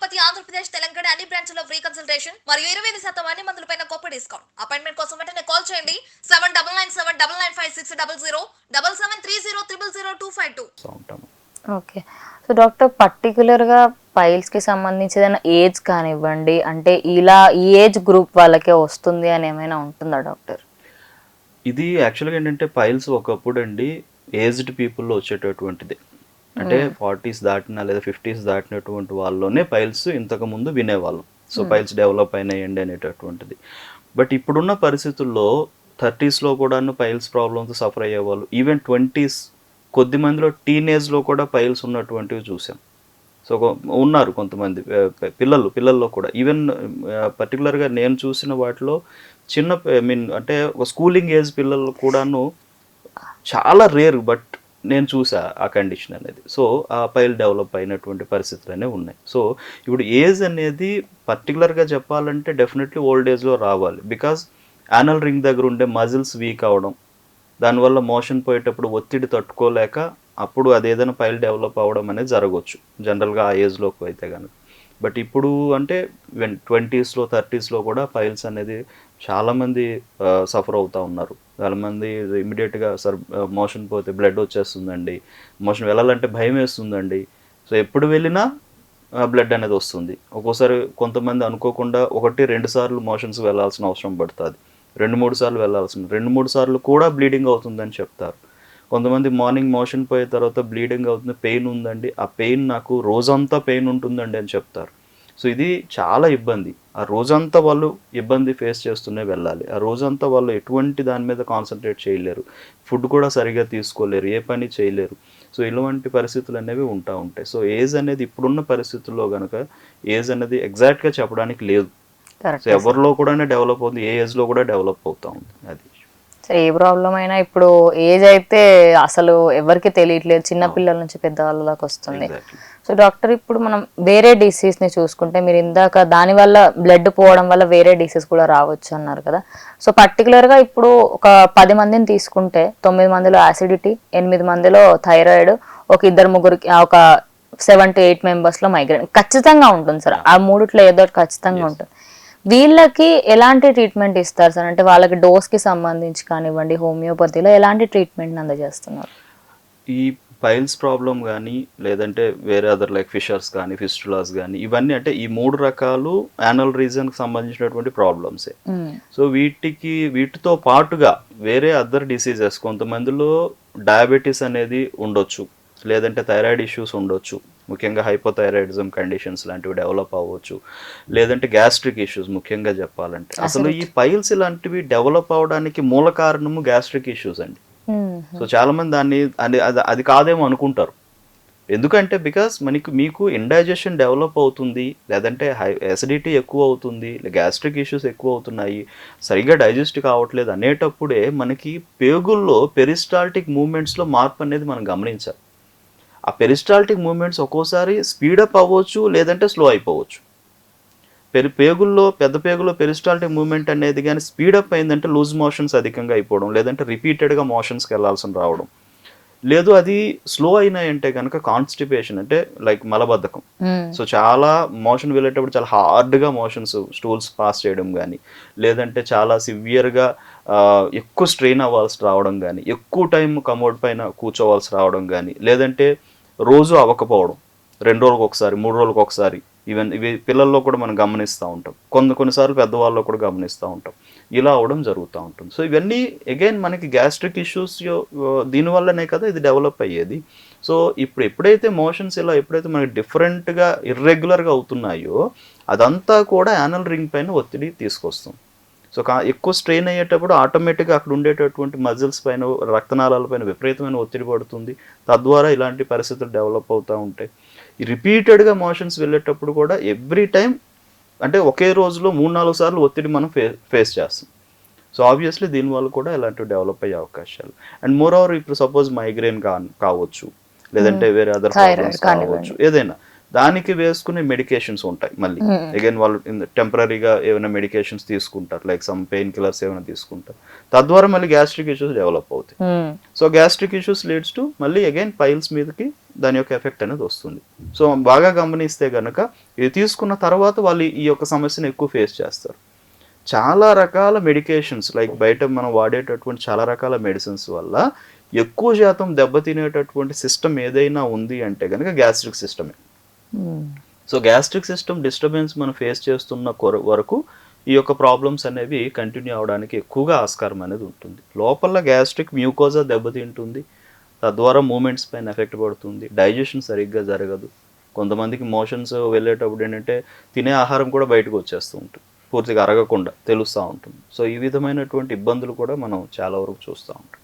Homeopathy Andhra Pradesh Telangana అన్ని బ్రాంచ్లో free consultation మరియు ఇరవై ఐదు శాతం అన్ని మందులపైన గొప్ప డిస్కౌంట్ అపాయింట్మెంట్ కోసం వెంటనే కాల్ చేయండి. Seven double nine seven double nine five six double zero double seven three zero triple zero two five two okay so doctor పర్టికులర్గా పైల్స్కి సంబంధించి ఏదైనా ఏజ్ కానివ్వండి అంటే ఇలా ఈ ఏజ్ గ్రూప్ వాళ్ళకే వస్తుంది అని ఏమైనా ఉంటుందా డాక్టర్ ఇది యాక్చువల్గా ఏంటంటే పైల్స్ ఒకప్పుడు అండి ఏజ్డ్ పీపుల్లో వచ్చేటటువంటిది. అంటే ఫార్టీస్ దాటిన లేదా ఫిఫ్టీస్ దాటినటువంటి వాళ్ళలోనే పైల్స్ ఇంతకు ముందు వినేవాళ్ళం. సో పైల్స్ డెవలప్ అయినాయండి అనేటటువంటిది. బట్ ఇప్పుడున్న పరిస్థితుల్లో థర్టీస్లో కూడాను పైల్స్ ప్రాబ్లమ్స్ సఫర్ అయ్యేవాళ్ళు. ఈవెన్ ట్వంటీస్ కొద్ది మందిలో టీనేజ్లో కూడా పైల్స్ ఉన్నటువంటివి చూసాం. సో ఉన్నారు కొంతమంది పిల్లలు పిల్లల్లో కూడా. ఈవెన్ పర్టికులర్గా నేను చూసిన వాటిలో చిన్న ఐ మీన్ అంటే ఒక స్కూలింగ్ ఏజ్ పిల్లలు కూడాను చాలా రేర్. బట్ నేను చూసా ఆ కండిషన్ అనేది. సో ఆ పైల్ డెవలప్ అయినటువంటి పరిస్థితులు అనేవి ఉన్నాయి. సో ఇప్పుడు ఏజ్ అనేది పర్టికులర్గా చెప్పాలంటే డెఫినెట్లీ ఓల్డ్ ఏజ్లో రావాలి. బికాజ్ యానల్ రింగ్ దగ్గర ఉండే మజిల్స్ వీక్ అవడం దానివల్ల మోషన్ పోయేటప్పుడు ఒత్తిడి తట్టుకోలేక అప్పుడు అదేదైనా పైల్ డెవలప్ అవ్వడం అనేది జరగవచ్చు జనరల్గా ఆ ఏజ్లోకి అయితే కనుక బట్ ఇప్పుడు అంటే ట్వంటీస్లో థర్టీస్లో కూడా పైల్స్ అనేది చాలామంది సఫర్ అవుతూ ఉన్నారు. చాలామంది ఇమీడియట్గా సర్ మోషన్ పోతే బ్లడ్ వచ్చేస్తుందండి. మోషన్ వెళ్ళాలంటే భయం వేస్తుందండి. సో ఎప్పుడు వెళ్ళినా బ్లడ్ అనేది వస్తుంది. ఒక్కోసారి కొంతమంది అనుకోకుండా ఒకటి రెండు సార్లు మోషన్స్ వెళ్ళాల్సిన అవసరం పడుతుంది. రెండు మూడు సార్లు వెళ్ళాల్సిన రెండు మూడు సార్లు కూడా బ్లీడింగ్ అవుతుందని చెప్తారు. కొంతమంది మార్నింగ్ మోషన్ పోయే తర్వాత బ్లీడింగ్ అవుతుంది పెయిన్ ఉందండి. ఆ పెయిన్ నాకు రోజంతా పెయిన్ ఉంటుందండి అని చెప్తారు. సో ఇది చాలా ఇబ్బంది. ఆ రోజంతా వాళ్ళు ఇబ్బంది ఫేస్ చేస్తూనే వెళ్ళాలి. ఆ రోజంతా వాళ్ళు ఎటువంటి దాని మీద కాన్సన్ట్రేట్ చేయలేరు. ఫుడ్ కూడా సరిగా తీసుకోలేరు. ఏ పని చేయలేరు. సో ఇలాంటి పరిస్థితులు అనేవి ఉంటా ఉంటాయి. సో ఏజ్ అనేది ఇప్పుడున్న పరిస్థితుల్లో కనుక ఏజ్ అనేది ఎగ్జాక్ట్గా చెప్పడానికి లేదు. సో ఎవరిలో కూడా డెవలప్ అవుతుంది. ఏ ఏజ్లో కూడా డెవలప్ అవుతా ఉంది. అది. సరే ఏ ప్రాబ్లం అయినా ఇప్పుడు ఏజ్ అయితే అసలు ఎవరికి తెలియట్లేదు. చిన్న పిల్లల నుంచి పెద్దవాళ్ళ దాకా వస్తుంది. సో డాక్టర్ ఇప్పుడు మనం వేరే డిసీజ్ని చూసుకుంటే మీరు ఇందాక దాని వల్ల బ్లడ్ పోవడం వల్ల వేరే డిసీజ్ కూడా రావచ్చు అన్నారు కదా. సో పర్టికులర్గా ఇప్పుడు ఒక పది మందిని తీసుకుంటే తొమ్మిది మందిలో యాసిడిటీ ఎనిమిది మందిలో థైరాయిడ్ ఒక ఇద్దరు ముగ్గురికి ఒక సెవెన్ టు ఎయిట్ మెంబర్స్లో మైగ్రేన్ ఖచ్చితంగా ఉంటుంది సార్. ఆ మూడిట్లో ఏదో ఒకటి ఖచ్చితంగా ఉంటుంది. వీళ్ళకి ఎలాంటి ట్రీట్మెంట్ ఇస్తారు సార్? అంటే వాళ్ళకి డోస్కి సంబంధించి కానివ్వండి హోమియోపతిలో ఎలాంటి ట్రీట్మెంట్ అందజేస్తున్నారు? ఈ పైల్స్ ప్రాబ్లం కానీ లేదంటే వేరే అదర్ లైక్ ఫిషర్స్ కానీ ఫిస్టులాస్ కానీ ఇవన్నీ అంటే ఈ మూడు రకాలు యానల్ రీజన్కి సంబంధించినటువంటి ప్రాబ్లమ్సే. సో వీటికి వీటితో పాటుగా వేరే అదర్ డిసీజెస్ కొంతమందిలో డయాబెటీస్ అనేది ఉండొచ్చు లేదంటే థైరాయిడ్ ఇష్యూస్ ఉండొచ్చు ముఖ్యంగా హైపోథైరాయిడిజం కండిషన్స్ లాంటివి డెవలప్ అవ్వచ్చు లేదంటే గ్యాస్ట్రిక్ ఇష్యూస్ ముఖ్యంగా చెప్పాలంటే అసలు ఈ పైల్స్ ఇలాంటివి డెవలప్ అవడానికి మూల కారణము గ్యాస్ట్రిక్ ఇష్యూస్ అండి. సో చాలా మంది దాన్ని అది అది- కాదేమో అనుకుంటారు. ఎందుకంటే బికాస్ మనకి మీకు ఇండైజెషన్ డెవలప్ అవుతుంది లేదంటే హై ఎసిడిటీ ఎక్కువ అవుతుంది గ్యాస్ట్రిక్ ఇష్యూస్ ఎక్కువ అవుతున్నాయి సరిగ్గా డైజెస్ట్ కావట్లేదు అనేటప్పుడే మనకి పేగుల్లో పెరిస్టాల్టిక్ మూమెంట్స్లో మార్పు అనేది మనం గమనించాలి. ఆ పెరిస్టాల్టిక్ మూమెంట్స్ ఒక్కోసారి స్పీడప్ అవ్వచ్చు లేదంటే స్లో అయిపోవచ్చు. పెరి పేగుల్లో పెద్ద పేగులో పెరిస్టాల్టిక్ మూమెంట్ అనేది కానీ స్పీడప్ అయిందంటే లూజ్ మోషన్స్ అధికంగా అయిపోవడం లేదంటే రిపీటెడ్గా మోషన్స్కి వెళ్ళాల్సిన రావడం. లేదు అది స్లో అయినాయంటే కనుక కాన్స్టిపేషన్ అంటే లైక్ మలబద్ధకం. సో చాలా మోషన్ వెళ్ళేటప్పుడు చాలా హార్డ్గా మోషన్స్ స్టూల్స్ పాస్ చేయడం కానీ లేదంటే చాలా సివియర్గా ఎక్కువ స్ట్రెయిన్ అవ్వాల్సి రావడం కానీ ఎక్కువ టైం కమోడ్ పైన కూర్చోవాల్సి రావడం కానీ లేదంటే రోజు అవ్వకపోవడం. రెండు రోజులకు ఒకసారి మూడు రోజులకు ఒకసారి ఈవెన్ ఇవి పిల్లల్లో కూడా మనం గమనిస్తూ ఉంటాం. కొన్ని కొన్నిసార్లు పెద్దవాళ్ళలో కూడా గమనిస్తూ ఉంటాం. ఇలా అవడం జరుగుతూ ఉంటుంది. సో ఇవన్నీ అగైన్ మనకి గ్యాస్ట్రిక్ ఇష్యూస్ దీనివల్లనే కదా ఇది డెవలప్ అయ్యేది. సో ఇప్పుడు ఎప్పుడైతే మోషన్స్ ఇలా ఎప్పుడైతే మనకి డిఫరెంట్గా ఇర్రెగ్యులర్గా అవుతున్నాయో అదంతా కూడా యానల్ రింగ్ పైన ఒత్తిడి తీసుకొస్తుంది. సో కా ఎక్కువ స్ట్రెయిన్ అయ్యేటప్పుడు ఆటోమేటిక్గా అక్కడ ఉండేటటువంటి మజిల్స్ పైన రక్తనాళాల పైన విపరీతమైన ఒత్తిడి పడుతుంది. తద్వారా ఇలాంటి పరిస్థితులు డెవలప్ అవుతూ ఉంటాయి. రిపీటెడ్గా మోషన్స్ వెళ్ళేటప్పుడు కూడా ఎవ్రీ టైం అంటే ఒకే రోజులో మూడు నాలుగు సార్లు ఒత్తిడి మనం ఫే ఫేస్ చేస్తాం. సో ఆబ్వియస్లీ దీనివల్ల కూడా ఇలాంటివి డెవలప్ అయ్యే అవకాశాలు. అండ్ మోర్ ఓవర్ ఇప్పుడు సపోజ్ మైగ్రేన్ కా కావచ్చు లేదంటే వేరే అదర్ ప్రాబ్లమ్స్. కావచ్చు ఏదైనా. దానికి వేసుకునే మెడికేషన్స్ ఉంటాయి మళ్ళీ. Hmm. అగైన్ వాళ్ళు టెంపరీగా ఏమైనా మెడికేషన్స్ తీసుకుంటారు లైక్ సమ్ పెయిన్ కిల్లర్స్ ఏమైనా తీసుకుంటారు. తద్వారా మళ్ళీ గ్యాస్ట్రిక్ ఇష్యూస్ డెవలప్ అవుతాయి. So gastric issues leads to మళ్ళీ అగైన్ పైల్స్ మీదకి దాని యొక్క ఎఫెక్ట్ అనేది వస్తుంది. సో బాగా గమనిస్తే గనక ఇది తీసుకున్న తర్వాత వాళ్ళు ఈ యొక్క సమస్యను ఎక్కువ ఫేస్ చేస్తారు. చాలా రకాల మెడికేషన్స్ లైక్ బయట మనం వాడేటటువంటి చాలా రకాల మెడిసిన్స్ వల్ల ఎక్కువ శాతం దెబ్బతినేటటువంటి సిస్టమ్ ఏదైనా ఉంది అంటే కనుక గ్యాస్ట్రిక్ సిస్టమే సో గ్యాస్ట్రిక్ సిస్టమ్ డిస్టర్బెన్స్ మనం ఫేస్ చేస్తున్న కొర- వరకు ఈ యొక్క ప్రాబ్లమ్స్ అనేవి కంటిన్యూ అవడానికి ఎక్కువగా ఆస్కారం అనేది ఉంటుంది. లోపల గ్యాస్ట్రిక్ మ్యూకోజా దెబ్బతింటుంది. తద్వారా మూమెంట్స్ పైన ఎఫెక్ట్ పడుతుంది. డైజెషన్ సరిగ్గా జరగదు. కొంతమందికి మోషన్స్ వెళ్ళేటప్పుడు ఏంటంటే తినే ఆహారం కూడా బయటకు వచ్చేస్తూ ఉంటుంది. పూర్తిగా అరగకుండా తెలుస్తూ ఉంటుంది. సో ఈ విధమైనటువంటి ఇబ్బందులు కూడా మనం చాలా వరకు చూస్తూ ఉంటాం.